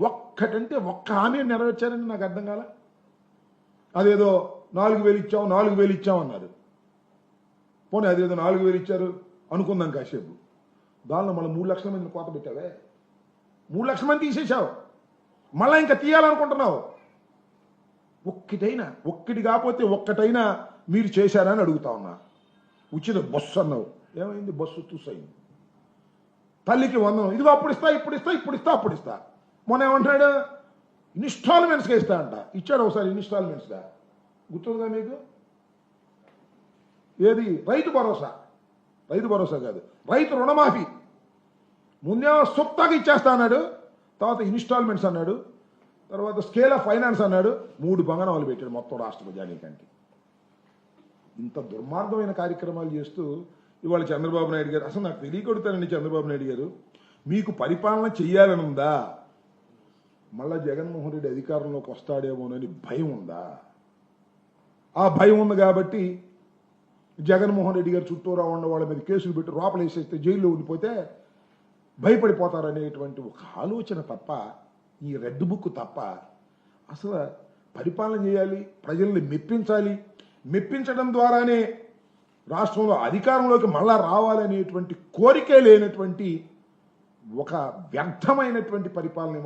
ఒక్కటంటే ఒక్క హామీ నెరవేర్చారని నాకు అర్థం కాల. అదేదో నాలుగు వేలు ఇచ్చాం నాలుగు వేలు ఇచ్చాం అన్నారు. పోనీ అదేదో నాలుగు వేలు ఇచ్చారు అనుకుందాం కాసేపు. దానిలో మళ్ళీ మూడు లక్షల మంది కోత పెట్టావే. మూడు లక్షల మంది తీసేశావు. మళ్ళీ ఇంకా తీయాలనుకుంటున్నావు. ఒక్కటైనా ఒక్కటి కాకపోతే ఒక్కటైనా మీరు చేశారని అడుగుతా ఉన్నా. ఉచిత బస్సు అన్నావు. ఏమైంది? బస్సు చూసాయింది తల్లికి వందనం. ఇదిగో అప్పుడు ఇస్తా ఇప్పుడు ఇస్తా ఇప్పుడు ఇస్తా అప్పుడు ఇస్తా. మొన్న ఏమంటాడు? ఇన్స్టాల్మెంట్స్గా ఇస్తా అంట ఇచ్చాడు ఒకసారి ఇన్స్టాల్మెంట్స్గా గుర్తుందా మీకు? ఏది? రైతు భరోసా. రైతు భరోసా కాదు. రైతు రుణమాఫీ. ముందే సుప్తాగా ఇచ్చేస్తా అన్నాడు. తర్వాత ఇన్స్టాల్మెంట్స్ అన్నాడు. తర్వాత స్కేల్ ఆఫ్ ఫైనాన్స్ అన్నాడు. మూడు బంగనాలు పెట్టాడు మొత్తం రాష్ట్ర ప్రజానీకానికి. ఇంత దుర్మార్గమైన కార్యక్రమాలు చేస్తూ ఇవాళ చంద్రబాబు నాయుడు గారు అసలు నాకు తెలియకొడతానండి చంద్రబాబు నాయుడు గారు. మీకు పరిపాలన చెయ్యాలని ఉందా మళ్ళా జగన్మోహన్ రెడ్డి అధికారంలోకి వస్తాడేమోనని భయం ఉందా? ఆ భయం ఉంది కాబట్టి జగన్మోహన్ రెడ్డి గారు చుట్టూరా ఉన్న వాళ్ళ మీద కేసులు పెట్టి లోపల వేసేస్తే జైల్లో ఉండిపోతే భయపడిపోతారనేటువంటి ఒక ఆలోచన తప్ప ఈ రెడ్ బుక్ తప్ప అసలు పరిపాలన చేయాలి ప్రజల్ని మెప్పించాలి మెప్పించడం ద్వారానే రాష్ట్రంలో అధికారంలోకి మళ్ళా రావాలనేటువంటి కోరికే లేనటువంటి ఒక వ్యర్థమైనటువంటి పరిపాలన